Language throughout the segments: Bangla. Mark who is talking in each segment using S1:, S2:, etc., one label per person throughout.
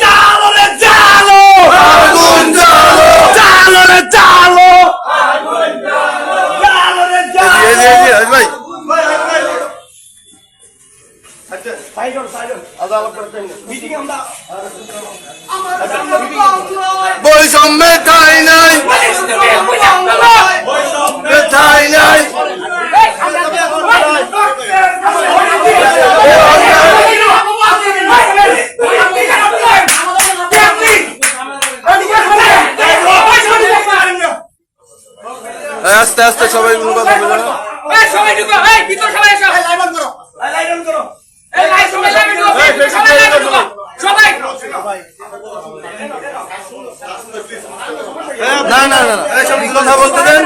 S1: চালো রে চালো আগুন চালো
S2: আস্তে আস্তে সবাই না।
S3: সবাই ঢুকো। এই ভিতর সবাই এসো।
S1: লাইন করো।
S3: এই লাইট সবাই লাইট ঢুকো সবাই লাইট ঢুকো। সবাই।
S2: না না না। আপনি কথা বলতে দেন।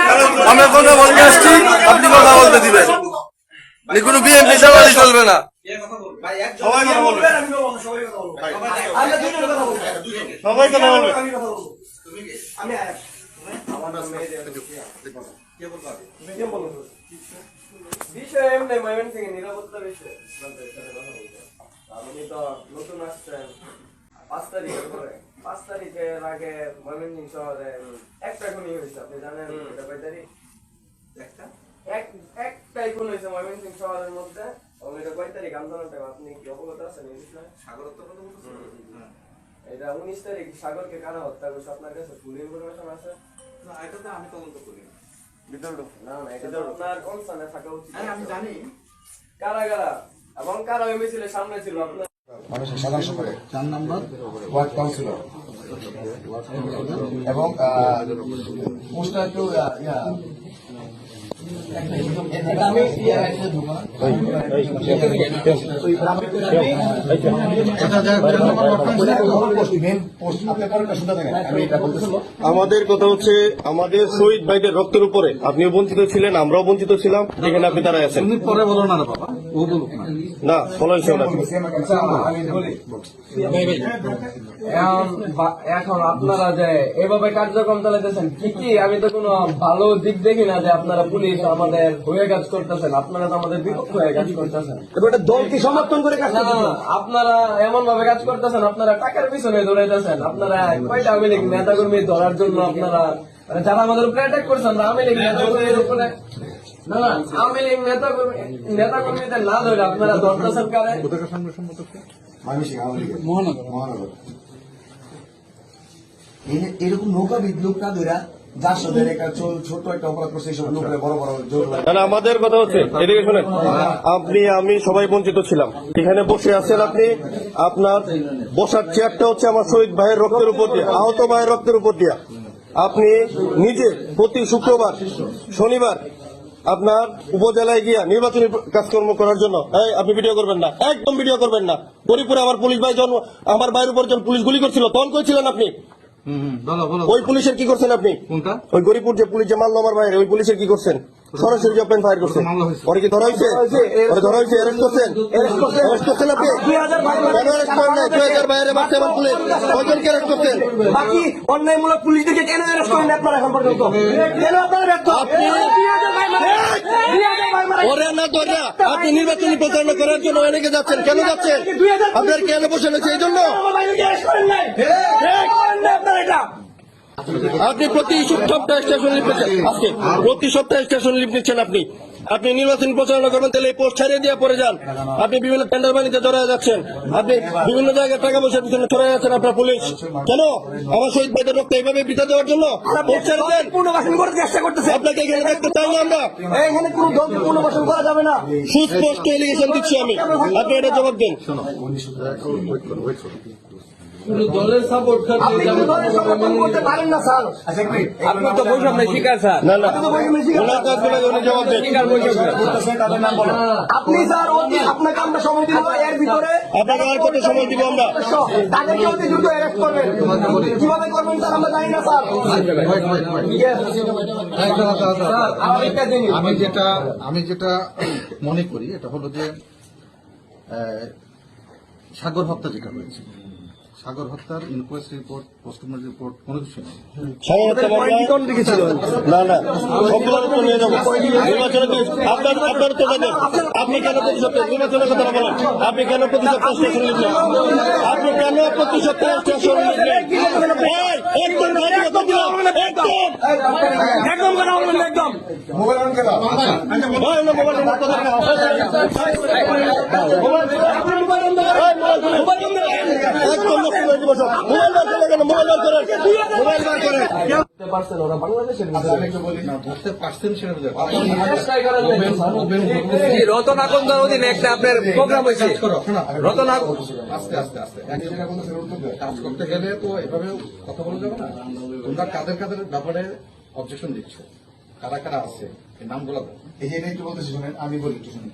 S2: আমরা কথা বলতে আসছি। আপনি কথা বলতে দিবেন। কোনো বিএমপি চালালি চলবে না।
S1: সবাই কথা বলবে। আমি বলব সবাই কথা বলব। আমরা দুইজন কথা বলব। সবাই কথা বলবে। আমি কথা বলব। আমি
S4: বিষয় এমনি ময়মন থেকে নিরাপত্তা বিষয়। আপনি তো নতুন আসছেন। পাঁচ তারিখের পরে। পাঁচ তারিখের আগে ময়মনসিং শহরে একটা খুনি হয়েছে আপনি জানেন? এটা কয় তারিখ? এক একটাই খুন হয়েছে ময়মনসিং শহরের মধ্যে। এবং এটা কয় তারিখ? আন্দোলনটা আপনি কি অবগত আছেন এই বিষয়ে? এটা উনিশ তারিখ সাগরকে কারা হত্যা করছে আপনার কাছে ফুল ইনফরমেশন আছে? না না এটা তো আপনার কনসার্নে থাকা উচিত। আমি জানি। কারা কারা? এবং কারা ওই মিছিলে সামনে ছিল আপনার?
S5: সাধারণ সম্পাদক চার নাম্বার ওয়ার্ড কাউন্সিলর। এবং ইয়া ইয়া মেন
S6: আমাদের কথা হচ্ছে আমাদের শহীদ ভাইদের রক্তের উপরে আপনিও বঞ্চিত ছিলেন আমরাও বঞ্চিত ছিলাম যেখানে আপনি দাঁড়ায় আছেন
S5: পরে বলো না বাবা ও বলুক না
S6: ফলো
S4: এখন আপনারা যে এভাবে কার্যক্রম চালাইতেছেন কি কি আমি তো কোনো ভালো দিক দেখি না যে আপনারা পুলিশ আমাদের হয়ে কাজ করতেছেন আপনারা তো আমাদের বিপক্ষ হয়ে কাজ করতেছেন।
S1: দলকে সমর্থন করে কাজ
S4: না, আপনারা এমন ভাবে কাজ করতেছেন আপনারা টাকার পিছনে দৌড়াইতেছেন আপনারা কয়টা আওয়ামী লীগ নেতা কর্মী ধরার জন্য আপনারা মানে যারা আমাদের উপরে অ্যাটাক করছেন আমরা আওয়ামী লীগ নেতা কর্মীর উপরে না না নেতা কর্মী কর্মীদের না ধরে আপনারা ধরতেছেন কারে?
S5: ময়মনসিংহ আওয়ামী লীগের। মহানগর। এই- এরকম নৌকা না ধরা যার সাথে একটা ছো- ছোট একটা অপরাধ করছে এইসব লোকের বড় বড় জোর লাগে।
S6: না, না, আমাদের কথা হচ্ছে এদিকে শোনেন? আপনি আমি সবাই বঞ্চিত ছিলাম। এখানে বসে আছেন আপনি আপনার বসার চেয়ারটা হচ্ছে আমার শহীদ ভাইয়ের রক্তের উপর দিয়ে আহত ভাইয়ের রক্তের উপর দিয়ে। আপনি নিজে প্রতি শুক্রবার শনিবার আপনার উপজেলায় গিয়া নির্বাচনী কাজকর্ম করার জন্য এই, আপনি ভিডিও করবেন না একদম ভিডিও করবেন না। পরিপুরে আমার পুলিশ ভাই জন্ম আমার ভাইয়ের উপর যখন পুলিশ গুলি করছিল তখন কইছিলেন আপনি? ওই পুলিশের কি করছেন আপনি? ওই গরিপুর যে পুলিশ যে মারলো আমার ভাইয়ের ওই পুলিশের কি করছেন? সরাসরি ওপেন ফায়ার করছেন ওরে কি ধরা হয়েছে? ওরে ধরা হয়েছে অ্যারেস্ট করছেন? অ্যারেস্ট করছেন আপনি? কেন অ্যারেস্ট করেন নাই? দুই হাজার বাইরে মারছে আমার পুলিশ। কয়জনকে অ্যারেস্ট করছেন?
S1: বাকি অন্যায়মূলক পুলিশ কেন অ্যারেস্ট করেন আপনারা এখন পর্যন্ত? কেন আপনারা ব্যর্থ?
S6: আপনি ওরে না ধরে আপনি নির্বাচনী প্রচারণা করার জন্য অনেকে যাচ্ছেন। কেন যাচ্ছেন? আপনার কেন বসে রয়েছে এই! জন্য
S1: এটা
S6: আপনি প্রতি সপ্তাহে স্টেশন লিপ নিচ্ছেন। আজকে প্রতি সপ্তাহে স্টেশন লিপ নিচ্ছেন আপনি। আপনি নির্বাচনী প্রচারণা করবেন তাহলে এই পোস্ট ছাড়িয়ে দিয়ে পরে যান। আপনি বিভিন্ন টেন্ডার বাণিজ্যে ধরা যাচ্ছেন। আপনি বিভিন্ন জায়গায় টাকা পয়সার পিছনে ধরে যাচ্ছেন আপনার পুলিশ কেন? আমার শহীদ ভাইদের রক্ত এইভাবে বিতা দেওয়ার জন্য? পোস্ট ছেড়ে দেন।
S1: পুনর্বাসন করতে চেষ্টা করতেছে।
S6: আপনাকে এখানে দেখতে চাই না আমরা।
S1: এখানে কোনো দলকে পুনর্বাসন করা যাবে না।
S6: সুস্পষ্ট এলিগেশন দিচ্ছি আমি। আপনি এটা জবাব দেন।
S4: দলের সাপোর্ট
S1: আপনি কিন্তু করতে পারেন না স্যার।
S4: আপনি তো বৈষম্যের শিকার স্যার।
S6: না না ওনার কাজগুলো উনি জবাব দেন
S5: তাদের নাম বলো।
S1: আপনি স্যার আপনাকে আমরা সময় দিব এর ভিতরে
S6: আপনাকে আর কত সময় দিব আমরা?
S1: তাদেরকে অতি দ্রুত অ্যারেস্ট করবেন। কীভাবে করবেন স্যার আমরা জানি না স্যার।
S7: আমি যেটা আমি যেটা মনে করি এটা হলো যে সাগর হত্যা যেটা হয়েছে সাগর হত্যার ইনকোয়েস্ট রিপোর্ট পোস্টমর্টম রিপোর্ট কোনো কিছু নেই।
S6: সাগরহত্যা মামলা না না সবগুলো তো নিয়ে যাব। নির্বাচনে কি আপনার আপনার তো দেখেন আপনি কেন প্রতি সপ্তাহে নির্বাচনের কথা বলেন। আপনি কেন প্রতি সপ্তাহে স্টেশন লিখলেন আপনি কেন প্রতি সপ্তাহে স্টেশন লিখলেন এই, একদম ভারী কথা দিলাম, একদম।
S1: একদম কথা বলবেন না, একদম।
S7: মোবাইল অন কেন?
S6: মোবাইল নিয়ে কথা বলেন। মোবাইল
S1: রতন আকন্দার অধীনে একটা আপনার প্রোগ্রাম হয়েছে রতন
S7: আস্তে আস্তে আস্তে। কাজ করতে গেলে তো এভাবে কথা বলা যাবে না তোমরা কাদের কাদের ব্যাপারে অবজেকশন দিচ্ছ কারা কারা আছে নামগুলো এই যে একটু বলতেছি শুনেন আমি বলি একটু শুনুন